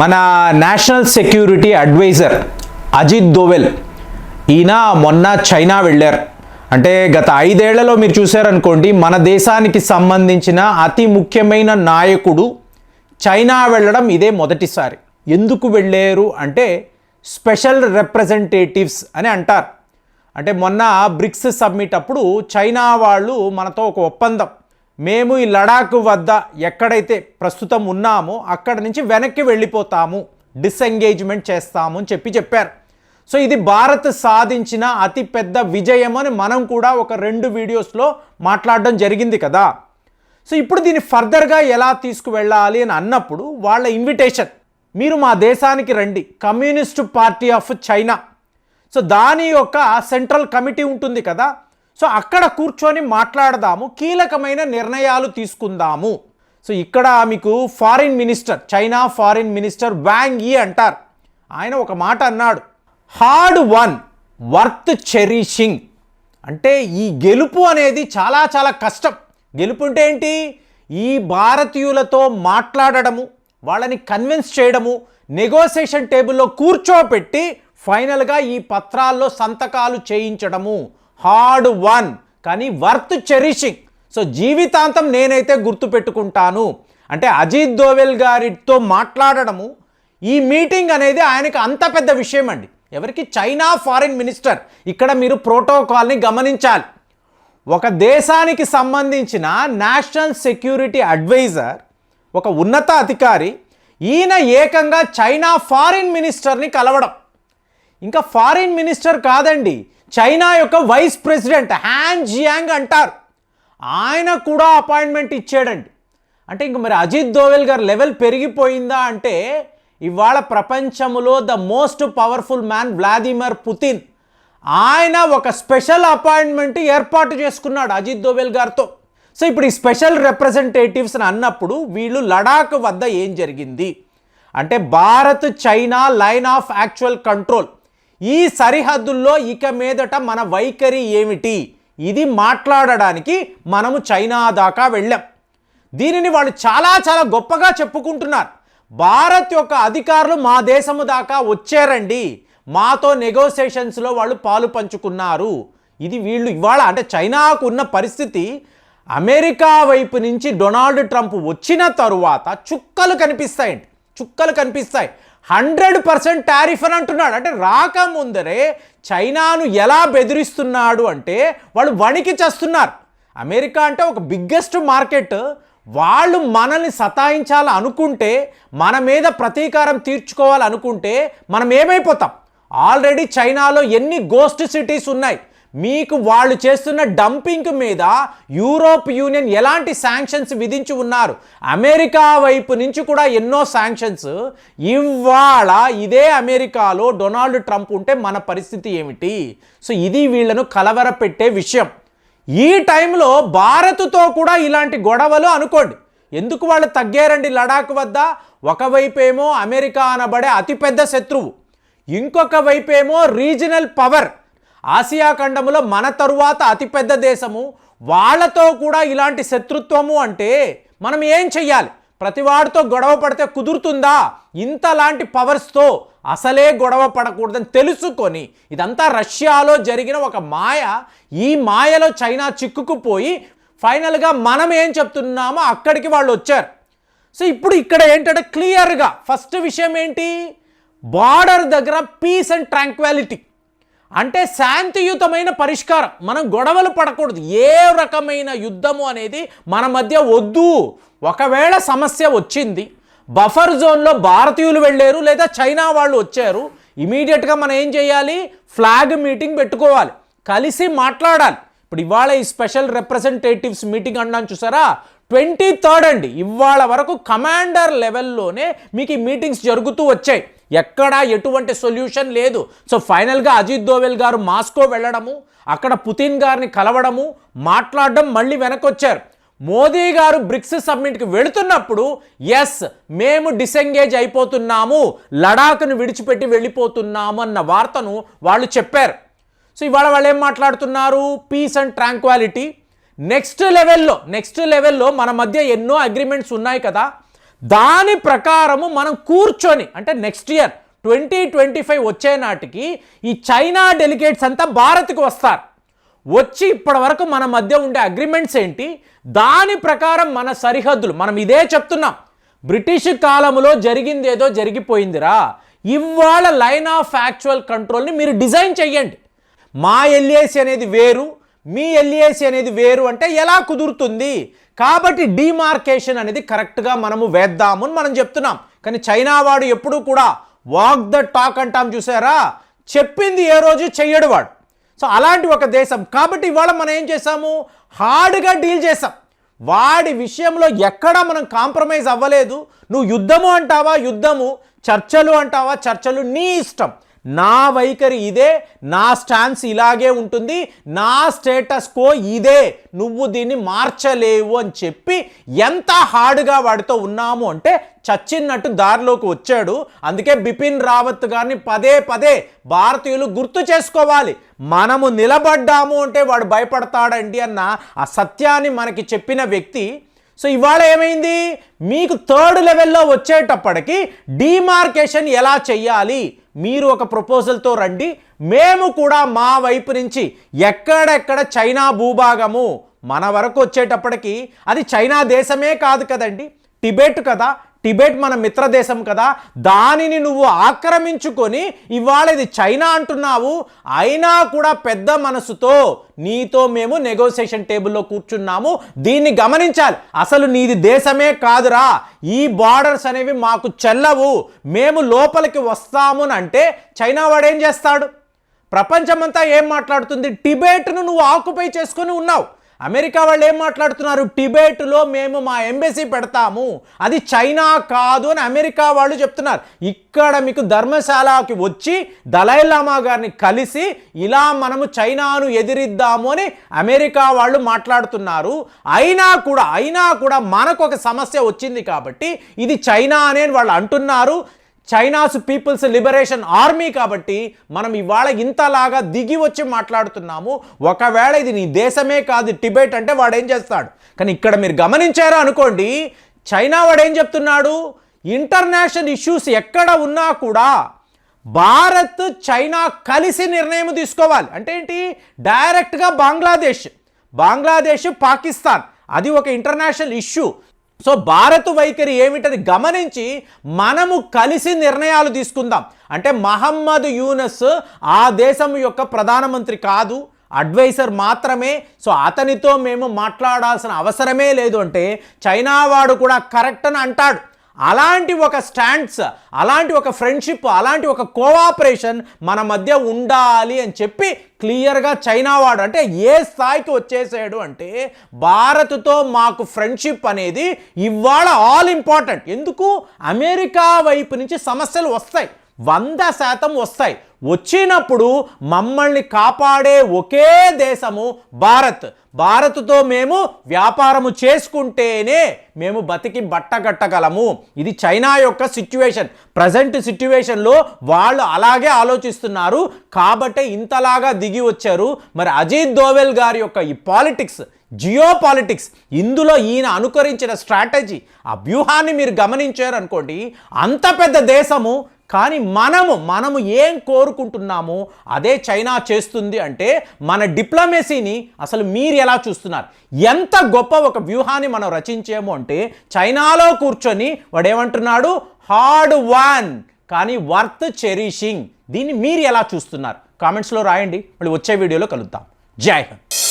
మన national security adviser Ajit Doval ఈయన మొన్న చైనా వెళ్ళారు. అంటే గత ఐదేళ్ళలో మీరు చూశారనుకోండి మన దేశానికి సంబంధించిన అతి ముఖ్యమైన నాయకుడు చైనా వెళ్ళడం ఇదే మొదటిసారి. ఎందుకు వెళ్ళారు అంటే స్పెషల్ రిప్రజెంటేటివ్స్ అని అంటారు. అంటే మొన్న బ్రిక్స్ సబ్మిట్ అప్పుడు చైనా వాళ్ళు మనతో ఒక ఒప్పందం మేము ఈ లడాక్ వద్ద ఎక్కడైతే ప్రస్తుతం ఉన్నామో అక్కడ నుంచి వెనక్కి వెళ్ళిపోతాము డిసెంగేజ్మెంట్ చేస్తాము అని చెప్పి చెప్పారు. సో ఇది భారత్ సాధించిన అతిపెద్ద విజయం అని మనం కూడా ఒక రెండు వీడియోస్లో మాట్లాడడం జరిగింది కదా. సో ఇప్పుడు దీన్ని ఫర్దర్గా ఎలా తీసుకువెళ్ళాలి అని అన్నప్పుడు వాళ్ళ ఇన్విటేషన్ మీరు మా దేశానికి రండి communist party of China so దాని యొక్క సెంట్రల్ కమిటీ ఉంటుంది కదా సో అక్కడ కూర్చొని మాట్లాడదాము కీలకమైన నిర్ణయాలు తీసుకుందాము. సో ఇక్కడ మీకు foreign minister China foreign minister Wang Yi అంటారు. ఆయన ఒక మాట అన్నాడు హార్డ్ వన్ వర్త్ చెరీషింగ్. అంటే ఈ గెలుపు అనేది చాలా చాలా కష్టం. గెలుపు అంటే ఏంటి? ఈ భారతీయులతో మాట్లాడడము వాళ్ళని కన్విన్స్ చేయడము నెగోసియేషన్ టేబుల్లో కూర్చోపెట్టి ఫైనల్గా ఈ పత్రాల్లో సంతకాలు చేయించడము. హార్డ్ వన్ కానీ వర్త్ చెరిషింగ్. సో జీవితాంతం నేనైతే గుర్తుపెట్టుకుంటాను అంటే అజిత్ దోవెల్ గారితో మాట్లాడడము ఈ మీటింగ్ అనేది ఆయనకి అంత పెద్ద విషయం అండి. ఎవరికి? China foreign minister. ఇక్కడ మీరు ప్రోటోకాల్ని గమనించాలి. ఒక దేశానికి సంబంధించిన నేషనల్ సెక్యూరిటీ అడ్వైజర్ ఒక ఉన్నత అధికారి ఈయన ఏకంగా చైనా ఫారిన్ మినిస్టర్ని కలవడం. ఇంకా ఫారిన్ మినిస్టర్ కాదండి చైనా యొక్క వైస్ ప్రెసిడెంట్ హ్యాన్ జియాంగ్ అంటారు. ఆయన కూడా అపాయింట్మెంట్ ఇచ్చాడండి. అంటే ఇంక మరి అజిత్ దోవెల్ గారు లెవెల్ పెరిగిపోయిందా అంటే ఇవాళ ప్రపంచంలో the most powerful man Vladimir Putin. ఆయన ఒక స్పెషల్ అపాయింట్మెంట్ ఏర్పాటు చేసుకున్నాడు అజిత్ దోవెల్ గారితో. సో ఇప్పుడు ఈ స్పెషల్ రిప్రజెంటేటివ్స్ని అన్నప్పుడు వీళ్ళు లడాక్ వద్ద ఏం జరిగింది? అంటే Bharat China line of actual control. ఈ సరిహద్దుల్లో ఇక మీదట మన వైఖరి ఏమిటి? ఇది మాట్లాడడానికి మనము చైనా దాకా వెళ్ళాం. దీనిని వాళ్ళు చాలా చాలా గొప్పగా చెప్పుకుంటున్నారు. భారత్ యొక్క అధికారులు మా దేశము దాకా వచ్చారండి. మాతో నెగోసియేషన్స్లో వాళ్ళు పాలు పంచుకున్నారు. ఇది వీళ్ళు ఇవాళ అంటే చైనాకు ఉన్న పరిస్థితి అమెరికా వైపు నుంచి డొనాల్డ్ ట్రంప్ వచ్చిన తరువాత చుక్కలు కనిపిస్తాయండి. చుక్కలు కనిపిస్తాయి. హండ్రెడ్ పర్సెంట్ టారిఫ్ అని అంటున్నాడు. అంటే రాకముందరే చైనాను ఎలా బెదిరిస్తున్నాడు అంటే వాళ్ళు వణికి చేస్తున్నారు. అమెరికా అంటే ఒక బిగ్గెస్ట్ మార్కెట్. వాళ్ళు మనల్ని సతాయించాలి అనుకుంటే మన మీద ప్రతీకారం తీర్చుకోవాలనుకుంటే మనం ఏమైపోతాం? ఆల్రెడీ చైనాలో ఎన్ని గోస్ట్ సిటీస్ ఉన్నాయి? మీకు వాళ్ళు చేస్తున్న డంపింగ్ మీద యూరోప్ యూనియన్ ఎలాంటి శాంక్షన్స్ విధించి ఉన్నారు? అమెరికా వైపు నుంచి కూడా ఎన్నో శాంక్షన్స్ ఇవాళ ఇదే అమెరికాలో డొనాల్డ్ ట్రంప్ ఉంటే మన పరిస్థితి ఏమిటి? సో ఇది వీళ్ళను కలవరపెట్టే విషయం. ఈ టైంలో భారత్తో కూడా ఇలాంటి గొడవలు అనుకోండి. ఎందుకు వాళ్ళు తగ్గారండి లడాక్ వద్ద? ఒకవైపేమో అమెరికా అనబడే అతిపెద్ద శత్రువు. ఇంకొక వైపేమో రీజనల్ పవర్. ఆసియా ఖండములో మన తరువాత అతిపెద్ద దేశము వాళ్ళతో కూడా ఇలాంటి శత్రుత్వము అంటే మనం ఏం చెయ్యాలి? ప్రతివాడితో గొడవ పడితే కుదురుతుందా? ఇంతలాంటి పవర్స్తో అసలే గొడవ పడకూడదని తెలుసుకొని ఇదంతా రష్యాలో జరిగిన ఒక మాయ ఈ మాయలో చైనా చిక్కుకుపోయి ఫైనల్గా మనం ఏం చెప్తున్నామో అక్కడికి వాళ్ళు వచ్చారు. సో ఇప్పుడు ఇక్కడ ఏంటంటే క్లియర్గా ఫస్ట్ విషయం ఏంటి? బార్డర్ దగ్గర పీస్ అండ్ ట్రాంక్వాలిటీ. అంటే శాంతియుతమైన పరిష్కారం. మనం గొడవలు పడకూడదు. ఏ రకమైన యుద్ధము అనేది మన మధ్య వద్దు. ఒకవేళ సమస్య వచ్చింది బఫర్ జోన్లో భారతీయులు వెళ్ళారు లేదా చైనా వాళ్ళు వచ్చారు ఇమీడియట్గా మనం ఏం చేయాలి? ఫ్లాగ్ మీటింగ్ పెట్టుకోవాలి. కలిసి మాట్లాడాలి. ఇప్పుడు ఇవాళ ఈ స్పెషల్ రిప్రజెంటేటివ్స్ మీటింగ్ అన్నాను చూసారా? ట్వంటీ థర్డ్ అండి. ఇవాళ వరకు కమాండర్ లెవెల్లోనే మీకు ఈ మీటింగ్స్ జరుగుతూ వచ్చాయి. ఎక్కడా ఎటువంటి సొల్యూషన్ లేదు. సో ఫైనల్గా అజిత్ దోవెల్ గారు మాస్కో వెళ్ళడము అక్కడ పుతిన్ గారిని కలవడము మాట్లాడడం మళ్ళీ వెనకొచ్చారు. మోదీ గారు బ్రిక్స్ సమ్మిట్కి వెళుతున్నప్పుడు ఎస్ మేము డిసెంగేజ్ అయిపోతున్నాము లడాఖ్ను విడిచిపెట్టి వెళ్ళిపోతున్నాము అన్న వార్తను వాళ్ళు చెప్పారు. సో ఇవాళ వాళ్ళు ఏం మాట్లాడుతున్నారు? పీస్ అండ్ ట్రాంక్వాలిటీ నెక్స్ట్ లెవెల్లో నెక్స్ట్ లెవెల్లో మన మధ్య ఎన్నో అగ్రిమెంట్స్ ఉన్నాయి కదా. దాని ప్రకారము మనం కూర్చొని అంటే next year twenty twenty five వచ్చే నాటికి ఈ చైనా డెలిగేట్స్ అంతా భారత్కు వస్తారు. వచ్చి ఇప్పటి వరకు మన మధ్య ఉండే అగ్రిమెంట్స్ ఏంటి? దాని ప్రకారం మన సరిహద్దులు మనం ఇదే చెప్తున్నాం. బ్రిటిష్ కాలంలో జరిగింది ఏదో జరిగిపోయిందిరా. ఇవాళ లైన్ ఆఫ్ యాక్చువల్ కంట్రోల్ని మీరు డిజైన్ చెయ్యండి. మా ఎల్ఏసి అనేది వేరు మీ ఎల్ఏసి అనేది వేరు అంటే ఎలా కుదురుతుంది? కాబట్టి డిమార్కేషన్ అనేది కరెక్ట్గా మనము వేద్దాము అని మనం చెప్తున్నాం. కానీ చైనా వాడు ఎప్పుడూ కూడా వాక్ ద టాక్ అంటాం చూసారా? చెప్పింది ఏ రోజు చెయ్యడు వాడు. సో అలాంటి ఒక దేశం. కాబట్టి ఇవాళ మనం ఏం చేసాము హార్డ్గా డీల్ చేసాం వాడి విషయంలో ఎక్కడా మనం కాంప్రమైజ్ అవ్వలేదు. నువ్వు యుద్ధము అంటావా? యుద్ధము. చర్చలు అంటావా? చర్చలు నీ ఇష్టం. నా వైఖరి ఇదే నా స్టాన్స్ ఇలాగే ఉంటుంది నా స్టేటస్ కో ఇదే నువ్వు దీన్ని మార్చలేవు అని చెప్పి ఎంత హార్డ్గా వాడితో ఉన్నాము అంటే చచ్చినట్టు దారిలోకి వచ్చాడు. అందుకే బిపిన్ రావత్ గారిని పదే పదే భారతీయులు గుర్తు చేసుకోవాలి. మనము నిలబడ్డాము అంటే వాడు భయపడతాడండి అన్న ఆ సత్యాన్ని మనకి చెప్పిన వ్యక్తి సో ఇవాళ ఏమైంది? మీకు థర్డ్ లెవెల్లో వచ్చేటప్పటికి డీమార్కేషన్ ఎలా చెయ్యాలి? మీరు ఒక ప్రపోజల్తో రండి. మేము కూడా మా వైపు నుంచి ఎక్కడెక్కడ చైనా భూభాగము మన వరకు వచ్చేటప్పటికి అది చైనా దేశమే కాదు కదండి. టిబెట్ కదా టిబెట్ మన మిత్ర దేశం కదా దానిని నువ్వు ఆక్రమించుకొని ఇవాళ ఇది చైనా అంటున్నావు అయినా కూడా పెద్ద మనసుతో నీతో మేము నెగోసియేషన్ టేబుల్లో కూర్చున్నాము దీన్ని గమనించాలి. అసలు నీది దేశమే కాదురా ఈ బార్డర్స్ అనేవి మాకు చెల్లవు మేము లోపలికి వస్తాము అంటే చైనా వాడేం చేస్తాడు? ప్రపంచమంతా ఏం మాట్లాడుతుంది? టిబెట్ను నువ్వు ఆక్యుపై చేసుకొని ఉన్నావు. అమెరికా వాళ్ళు ఏం మాట్లాడుతున్నారు? టిబెట్లో మేము మా ఎంబసీ పెడతాము. అది చైనా కాదు అని అమెరికా వాళ్ళు చెప్తున్నారు. ఇక్కడ మీకు ధర్మశాలకి వచ్చి దలైలామా గారిని కలిసి ఇలా మనము చైనాను ఎదిరిద్దాము అని అమెరికా వాళ్ళు మాట్లాడుతున్నారు. అయినా కూడా అయినా కూడా మనకు ఒక సమస్య వచ్చింది కాబట్టి ఇది చైనా అనే వాళ్ళు అంటున్నారు. చైనాస్ పీపుల్స్ లిబరేషన్ ఆర్మీ కాబట్టి మనం ఇవాళ ఇంతలాగా దిగి వచ్చి మాట్లాడుతున్నాము. ఒకవేళ ఇది నీ దేశమే కాదు టిబెట్ అంటే వాడు ఏం చేస్తాడు? కానీ ఇక్కడ మీరు గమనించారా అనుకోండి చైనా వాడు ఏం చెప్తున్నాడు? ఇంటర్నేషనల్ ఇష్యూస్ ఎక్కడ ఉన్నా కూడా భారత్ చైనా కలిసి నిర్ణయం తీసుకోవాలి. అంటే ఏంటి? డైరెక్ట్గా బంగ్లాదేశ్. బంగ్లాదేశ్ పాకిస్తాన్. అది ఒక ఇంటర్నేషనల్ ఇష్యూ. సో భారత్ వైఖరి ఏమిటది? గమనించి మనము కలిసి నిర్ణయాలు తీసుకుందాం. అంటే మహమ్మద్ యూనస్ ఆ దేశం యొక్క ప్రధానమంత్రి కాదు అడ్వైజర్ మాత్రమే. సో అతనితో మేము మాట్లాడాల్సిన అవసరమే లేదు అంటే చైనా వాడు కూడా కరెక్ట్ అని అంటాడు. అలాంటి ఒక స్టాండ్స్ అలాంటి ఒక ఫ్రెండ్షిప్ అలాంటి ఒక కోఆపరేషన్ మన మధ్య ఉండాలి అని చెప్పి క్లియర్గా చైనా వాడు అంటే ఏ స్థాయికి వచ్చేసాడు అంటే భారత్తో మాకు ఫ్రెండ్షిప్ అనేది ఇవాళ ఆల్ ఇంపార్టెంట్. ఎందుకు? అమెరికా వైపు నుంచి సమస్యలు వస్తాయి. వంద శాతం వస్తాయి. వచ్చినప్పుడు మమ్మల్ని కాపాడే ఒకే దేశము భారత్. భారత్తో మేము వ్యాపారము చేసుకుంటేనే మేము బతికి బట్టగట్టగలము ఇది చైనా యొక్క సిచ్యువేషన్ ప్రజెంట్ సిచ్యువేషన్లో వాళ్ళు అలాగే ఆలోచిస్తున్నారు. కాబట్టే ఇంతలాగా దిగి వచ్చారు. మరి అజిత్ దోవెల్ గారి యొక్క ఈ పాలిటిక్స్ జియో పాలిటిక్స్ ఇందులో ఈయన అనుకరించిన స్ట్రాటజీ ఆ వ్యూహాన్ని మీరు గమనించారు అనుకోండి అంత పెద్ద దేశము కానీ మనము మనము ఏం కోరుకుంటున్నామో అదే చైనా చేస్తుంది అంటే మన డిప్లొమసీని అసలు మీరు ఎలా చూస్తున్నారు? ఎంత గొప్ప ఒక వ్యూహాన్ని మనం రచించాము అంటే చైనాలో కూర్చొని వాడు ఏమంటున్నాడు హార్డ్ వన్ కానీ వర్త్ చెరీషింగ్. దీన్ని మీరు ఎలా చూస్తున్నారు? కామెంట్స్లో రాయండి. మళ్ళీ వచ్చే వీడియోలో కలుద్దాం. జై హింద్.